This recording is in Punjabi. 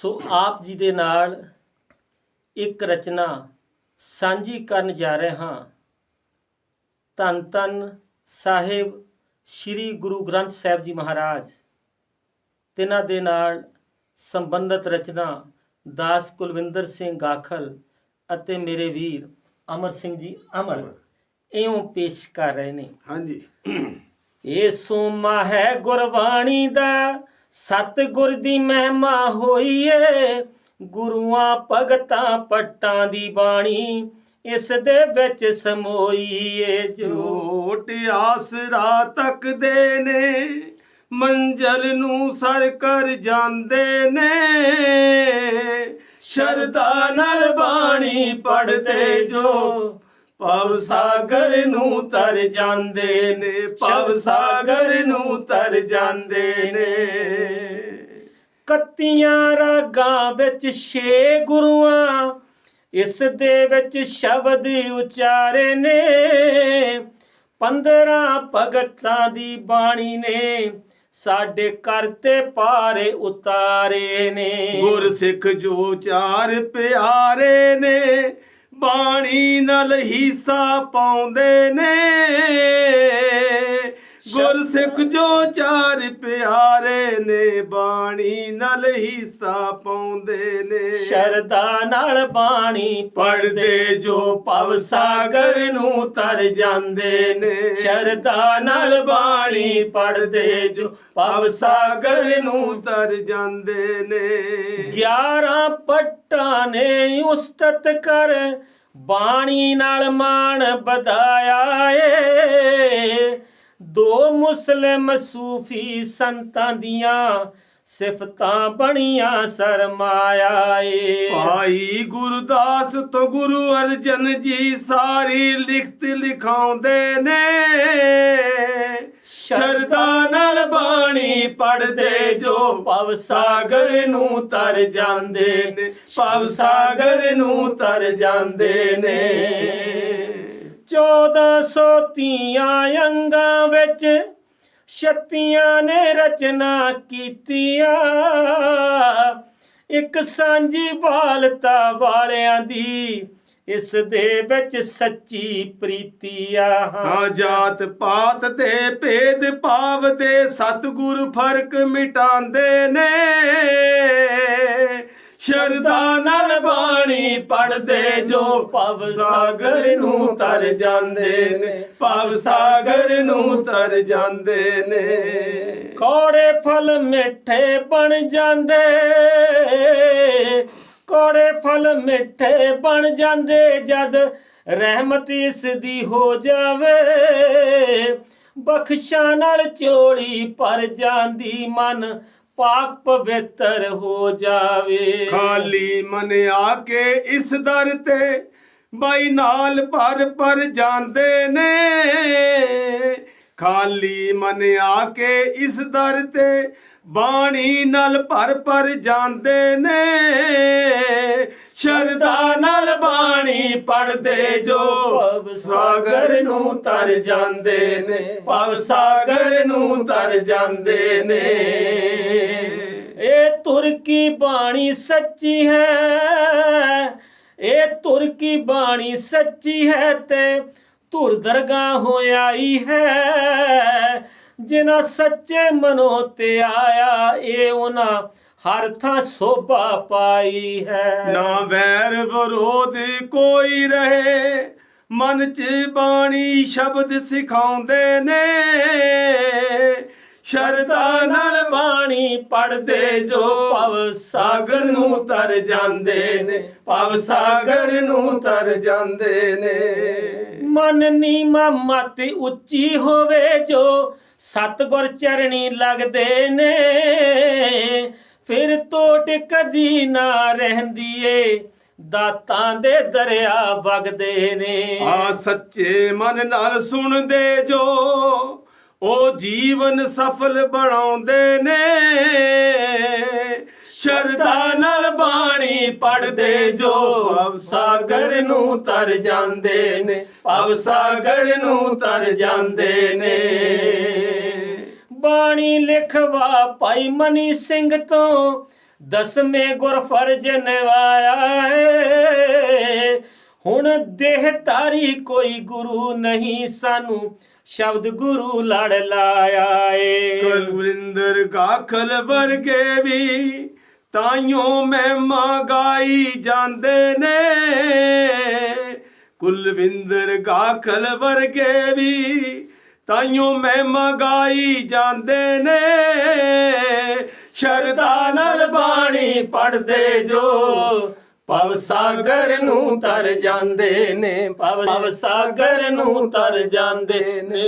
ਸੋ ਆਪ ਜੀ ਦੇ ਨਾਲ ਇੱਕ ਰਚਨਾ ਸਾਂਝੀ ਕਰਨ ਜਾ ਰਹੇ ਹਾਂ। ਧੰਨ ਧੰਨ ਸਾਹਿਬ ਸ੍ਰੀ ਗੁਰੂ ਗ੍ਰੰਥ ਸਾਹਿਬ ਜੀ ਮਹਾਰਾਜ। ਤਿਨਾਂ ਦੇ ਨਾਲ ਸੰਬੰਧਿਤ ਰਚਨਾ ਦਾਸ ਕੁਲਵਿੰਦਰ ਸਿੰਘ ਗਾਖਲ ਅਤੇ ਮੇਰੇ ਵੀਰ ਅਮਰ ਸਿੰਘ ਜੀ ਅਮਰ ਇਉਂ ਪੇਸ਼ ਕਰ ਰਹੇ ਨੇ। ਹਾਂਜੀ। ਇਹ ਸੋਮਾ ਹੈ ਗੁਰਬਾਣੀ ਦਾ ਸਤਗੁਰ ਦੀ ਮਹਿਮਾ ਹੋਈਏ, ਗੁਰੂਆਂ ਭਗਤਾਂ ਪੱਟਾਂ ਦੀ ਬਾਣੀ, ਇਸ ਦੇ ਵਿੱਚ ਸਮੋਈਏ ਜੋ। ਝੋਟ ਆਸਰਾ ਤੱਕਦੇ ਨੇ, ਮੰਜ਼ਲ ਨੂੰ ਸਰ ਕਰ ਜਾਂਦੇ ਨੇ। ਸ਼ਰਧਾ ਨਾਲ ਬਾਣੀ ਪੜਦੇ ਜੋ ਭਵ ਸਾਗਰ ਨੂੰ ਤਰ ਜਾਂਦੇ ਨੇ ਭਵ ਸਾਗਰ ਨੂੰ ਤਰ ਜਾਂਦੇ ਨੇ। ਕੱਤੀਆਂ ਰਾਗਾਂ ਵਿੱਚ ਛੇ ਗੁਰੂਆਂ ਇਸ ਦੇ ਵਿੱਚ ਸ਼ਬਦ ਉਚਾਰੇ ਨੇ। 15 ਭਗਤਾਂ ਦੀ ਬਾਣੀ ਨੇ ਸਾਡੇ ਘਰ ਤੇ ਪਾਰੇ ਉਤਾਰੇ ਨੇ। ਗੁਰ ਸਿੱਖ ਜੋ ਚਾਰ ਪਿਆਰੇ ਨੇ ਬਾਣੀ ਨਾਲ ਹਿੱਸਾ ਪਾਉਂਦੇ ਨੇ। ਗੁਰ ਸਿੱਖ ਜੋ ਚਾਰ ਪਿਆਰੇ ਨੇ, ਬਾਣੀ ਨਾਲ ਹਿੱਸਾ ਪਾਉਂਦੇ ਨੇ। ਸ਼ਰਦਾ ਨਾਲ ਬਾਣੀ ਪੜਦੇ ਜੋ ਭਵ ਸਾਗਰ ਨੂੰ ਤਰ ਜਾਂਦੇ ਨੇ। ਸ਼ਰਦਾ ਨਾਲ ਬਾਣੀ ਪੜਦੇ ਜੋ ਭਵ ਸਾਗਰ ਨੂੰ ਤਰ ਜਾਂਦੇ ਨੇ। 11 ਪੱਟਾਂ ਨੇ ਉਸਤਤ ਕਰ, ਬਾਣੀ ਨਾਲ ਮਾਣ ਵਧਾਇਆ ਏ। ਦੋ ਮੁਸਲਿਮ ਸੂਫੀ ਸੰਤਾਂ ਦੀਆਂ ਸਿਫਤਾਂ ਬਣੀਆਂ ਸਰਮਾਇਆ ਏ ਭਾਈ ਗੁਰਦਾਸ ਤੋਂ ਗੁਰੂ ਅਰਜਨ ਜੀ ਸਾਰੀ ਲਿਖਤ ਲਿਖਾਉਂਦੇ ਨੇ। ਸ਼ਰਧਾ ਨਾਲ ਬਾਣੀ ਪੜਦੇ ਜੋ ਭਵ ਸਾਗਰ ਨੂੰ ਤਰ ਜਾਂਦੇ ਨੇ। ਪਵ ਸਾਗਰ ਨੂੰ ਤਰ ਜਾਂਦੇ ਨੇ। 1400 ਤੀਆਂ ਅੰਗਾਂ ਵਿੱਚ ਸ਼ਕਤੀਆਂ ਨੇ ਰਚਨਾ ਕੀਤੀਆਂ। ਇੱਕ ਸਾਂਝੀ ਬਾਲਤਾ ਵਾਲਿਆਂ ਦੀ ਇਸ ਦੇ ਵਿੱਚ ਸੱਚੀ ਪ੍ਰੀਤੀ ਆ। ਆ ਜਾਤ ਪਾਤ ਤੇ ਭੇਦ ਭਾਵ ਦੇ ਸਤਿਗੁਰ ਫ਼ਰਕ ਮਿਟਾਉਂਦੇ ਨੇ। ਸ਼ਰਧਾ ਨਾਲ ਬਾਣੀ ਪੜਦੇ ਜੋ ਭਵ ਸਾਗਰ ਨੂੰ ਤਰ ਜਾਂਦੇ ਨੇ, ਭਵ ਸਾਗਰ ਨੂੰ ਤਰ ਜਾਂਦੇ ਨੇ। ਕੋੜੇ ਫਲ ਮਿੱਠੇ ਬਣ ਜਾਂਦੇ, ਕੋੜੇ ਫਲ ਮਿੱਠੇ ਬਣ ਜਾਂਦੇ, ਜਦ ਰਹਿਮਤ ਇਸ ਦੀ ਹੋ ਜਾਵੇ, ਬਖਸ਼ਾਂ ਨਾਲ ਝੋਲੀ ਭਰ ਜਾਂਦੀ ਮਨ ਪਾਕ ਪਵਿੱਤਰ ਹੋ ਜਾਵੇ। ਖਾਲੀ ਮਨ ਆ ਕੇ ਇਸ ਦਰ ਤੇ ਬਾਈ ਨਾਲ ਭਰ ਭਰ ਜਾਂਦੇ ਨੇ। ਖਾਲੀ ਮਨ ਆ ਕੇ ਇਸ ਦਰ ਤੇ ਬਾਣੀ ਨਾਲ ਭਰ ਭਰ ਜਾਂਦੇ ਨੇ। ਸ਼ਰਧਾ ਨਾਲ ਬਾਣੀ ਪੜਦੇ ਜੋ ਭਵ ਸਾਗਰ ਨੂੰ ਤਰ ਜਾਂਦੇ ਨੇ। ਭਵ ਸਾਗਰ ਨੂੰ ਤਰ ਜਾਂਦੇ ਨੇ। ਇਹ ਤੁਰਕੀ ਬਾਣੀ ਸੱਚੀ ਹੈ? ਇਹ ਤੁਰਕੀ ਬਾਣੀ ਸੱਚੀ ਹੈ ਤੇ ਧੁਰ ਦਰਗਾਹ ਹੋਇਆਈ ਹੈ। ਜਿਨ੍ਹਾਂ ਸੱਚੇ ਮਨੋ ਤੇ ਆਇਆ ਇਹ ਉਹਨਾਂ ਹਰ ਥਾਂ ਸੋਭਾ ਪਾਈ ਹੈ। ਨਾ ਵੈਰ ਵਿਰੋਧ ਕੋਈ ਰਹੇ, ਮਨ ਚ ਬਾਣੀ ਸ਼ਬਦ ਸਿਖਾਉਂਦੇ ਨੇ। ਸ਼ਰਦਾ ਨਾਲ ਬਾਣੀ ਪੜਦੇ ਜੋ ਭਵ ਸਾਗਰ ਨੂੰ ਤਰ ਜਾਂਦੇ ਨੇ, ਭਵ ਸਾਗਰ ਨੂੰ ਤਰ ਜਾਂਦੇ ਨੇ। ਮਨ ਨੀਮਾ ਮਤ ਉੱਚੀ ਹੋਵੇ ਜੋ ਸਤਗੁਰ ਚਰਣੀ ਲੱਗਦੇ ਨੇ। ਫਿਰ ਟੋਟ ਕਦੀ ਨਾ ਰਹਿੰਦੀ ਏ ਦਾਤਾਂ ਦੇ ਦਰਿਆ ਵਗਦੇ ਨੇ। ਆ ਸੱਚੇ ਮਨ ਨਾਲ ਸੁਣਦੇ ਜੋ ਉਹ ਜੀਵਨ ਸਫਲ ਬਣਾਉਂਦੇ ਨੇ। ਸ਼ਰਧਾ ਨਾਲ ਬਾਣੀ ਪੜਦੇ ਜੋ ਭਵ ਸਾਗਰ ਨੂੰ ਤਰ ਜਾਂਦੇ ਨੇ। ਭਵ ਸਾਗਰ ਨੂੰ ਤਰ ਜਾਂਦੇ ਨੇ। ਬਾਣੀ ਲਿਖਵਾ ਭਾਈ ਮਨੀ ਸਿੰਘ ਤੋਂ ਦਸਵੇਂ ਗੁਰ ਫਰਜ਼ ਨਿਵਾਇਆ ਏ। ਹੁਣ ਦੇਹ ਤਾਰੀ ਕੋਈ ਗੁਰੂ ਨਹੀਂ ਸਾਨੂੰ ਸ਼ਬਦ ਗੁਰੂ ਲੜ ਲਾਇਆ ਏ ਕੁਲਵਿੰਦਰ ਕਾਖਲ ਵਰਗੇ ਵੀ ਤਾਈਓ ਮਹਿਮਾ ਗਾਈ ਜਾਂਦੇ ਨੇ। ਕੁਲਵਿੰਦਰ ਕਾਖਲ ਵਰਗੇ ਵੀ ਤਾਈਓ ਮਹਿਮਾ ਗਾਈ ਜਾਂਦੇ ਨੇ। ਸ਼ਰਧਾ ਨਾਲ ਬਾਣੀ ਪੜਦੇ ਜੋ ਭਵ ਸਾਗਰ ਨੂੰ ਤਰ ਜਾਂਦੇ ਨੇ ਪਵ ਸਾਗਰ ਨੂੰ ਤਰ ਜਾਂਦੇ ਨੇ।